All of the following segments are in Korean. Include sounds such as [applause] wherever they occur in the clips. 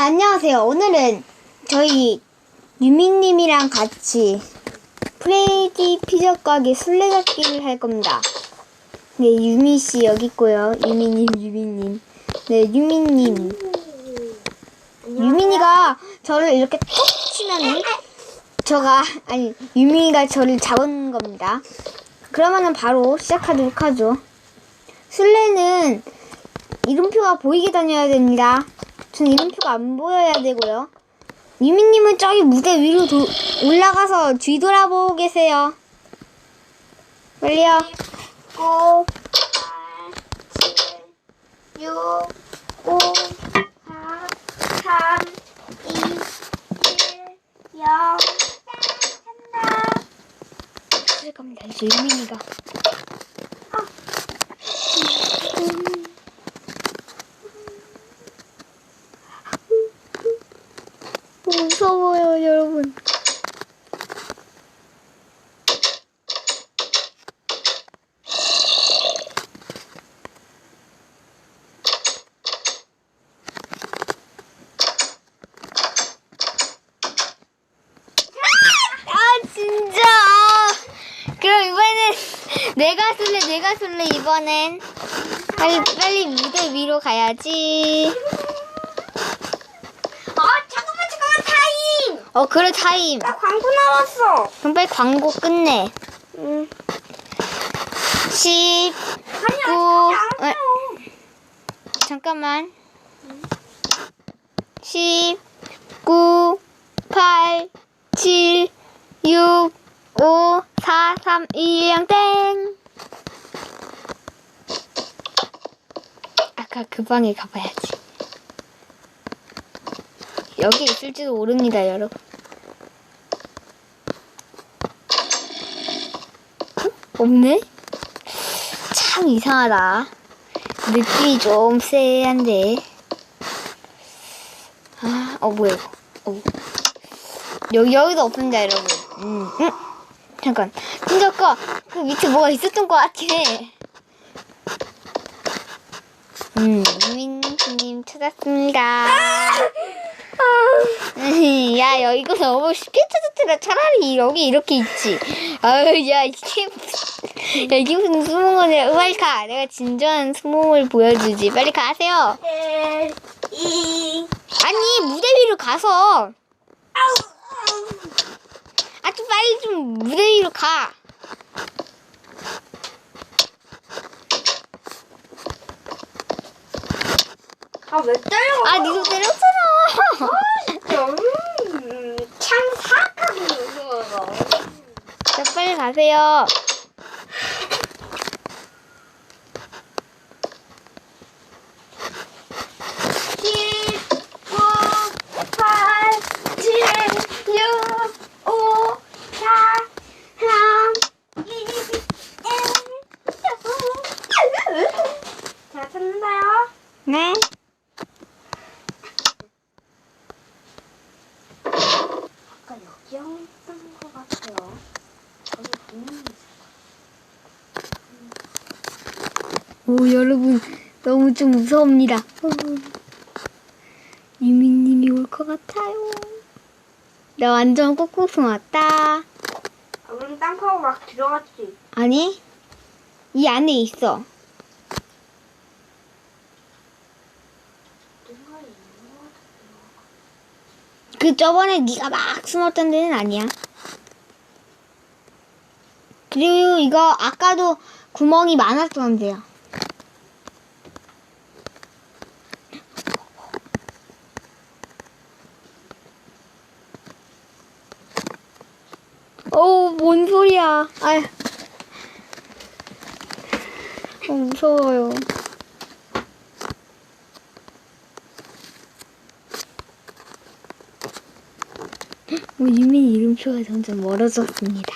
안녕하세요. 오늘은 저희 유민님이랑 같이 프레디 피자 가게 술래잡기를 할 겁니다. 네, 유민 씨 여기 있고요. 유민님, 유민님. 네, 유민님. 유민이가 저를 이렇게 톡 치면은 저가, 아니, 유민이가 저를 잡은 겁니다. 그러면은 바로 시작하도록 하죠. 술래는 이름표가 보이게 다녀야 됩니다. 전 이름표가 안 보여야 되고요. 유미님은 저기 무대 위로 도- 올라가서 뒤돌아보고 계세요. 빨리요. 9, 8, 7, 6, 5, 4, 3, 2, 1, 0. 간다. 쓸 겁니다. 이제 유민이가. 무서워요, 여러분. 아, 진짜. 그럼 이번엔 내가 술래, 내가 술래, 이번엔. 빨리, 빨리 무대 위로 가야지. 아, 잠깐만, 잠깐만, 타임! 어, 그래, 타임. 나 광고 나왔어. 그럼 빨리 광고 끝내. 응. 10, 아니, 9, 아직 안 어, 했어. 잠깐만. 10, 9, 8, 7, 6, 5, 4, 3, 2, 1, 땡. 아까 그 방에 가봐야지. 여기 있을지도 모릅니다, 여러분. 없네? 참 이상하다. 느낌이 좀 쎄한데. 아, 어, 뭐야, 이거. 어. 여기, 여기도 없습니다, 여러분. 음, 음. 잠깐. 근데 아까 그 밑에 뭐가 있었던 것 해. 음, 유민님 찾았습니다. 음, [laughs] 야, 야, 이거 너무 쉽게 찾았더라. 차라리 여기 이렇게 있지. 아유, 야, 이게 야, 이게 무슨 수몽원이야. 빨리 가. 내가 진정한 수몽을 보여주지. 빨리 가세요. 1, 2, 아니, 무대 위로 가서. 아, 좀 빨리 좀 무대 위로 가. 아, 왜 때려? 아, 니도 때렸잖아. 진짜, 음, 참 사악하고 빨리 가세요. 칠, 구, 팔, 칠, 육, 오, 사, 삼, 이, 일, 자, 찾는다요. 네. 여기였던 것 같아요. 분명히 오, 여러분, 너무 좀 무서웁니다. 어. 유민님이 올 것 같아요. 나 완전 꾹꾹 왔다. 아, 그럼 땅 파고 막 들어갔지. 아니, 이 안에 있어. 누가 있는 것 같아. 그 저번에 네가 막 숨었던 데는 아니야. 그리고 이거 아까도 구멍이 많았던데요. 어우, 뭔 소리야. 아휴. 어, 무서워요. 어, 유민 이름표가 점점 멀어졌습니다.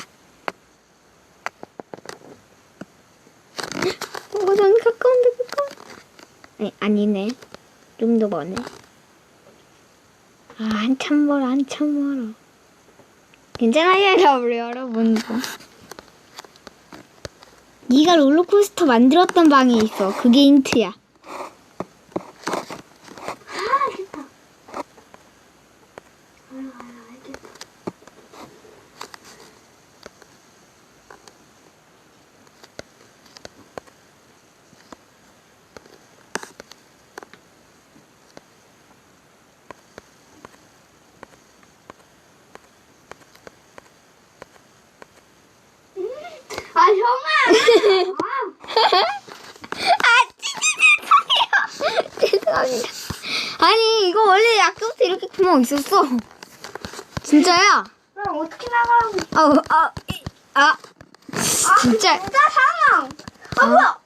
어, 전 가까운데, 가까워. 아니, 아니네. 좀더 머네. 아, 한참 멀어, 한참 멀어. 괜찮아요, 여러분, 여러분도. 네가 롤러코스터 만들었던 방이 있어. 그게 힌트야. 아, 싫다. 아니 이거 원래 아까부터 이렇게 구멍 있었어. [laughs] 진짜야. 그럼 어떻게 나가라고? 아우 아, 이, 아 진짜 진짜 상황. 아 뭐야?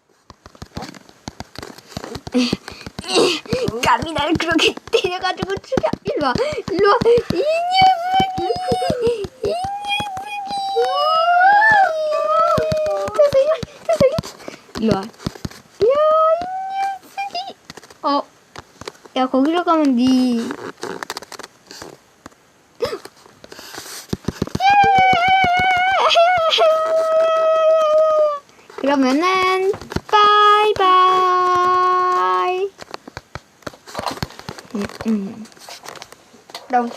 [laughs] 감히 날 그렇게 때려가지고 죽여. 일로 와, 일로 와. 이 녀석이, 이 녀석이. 세상에, 세상에. 일로 와. 야, 이 녀석이. 어, 야 거기로 가면 네. 그러면은 바이바이. 음, 음. 나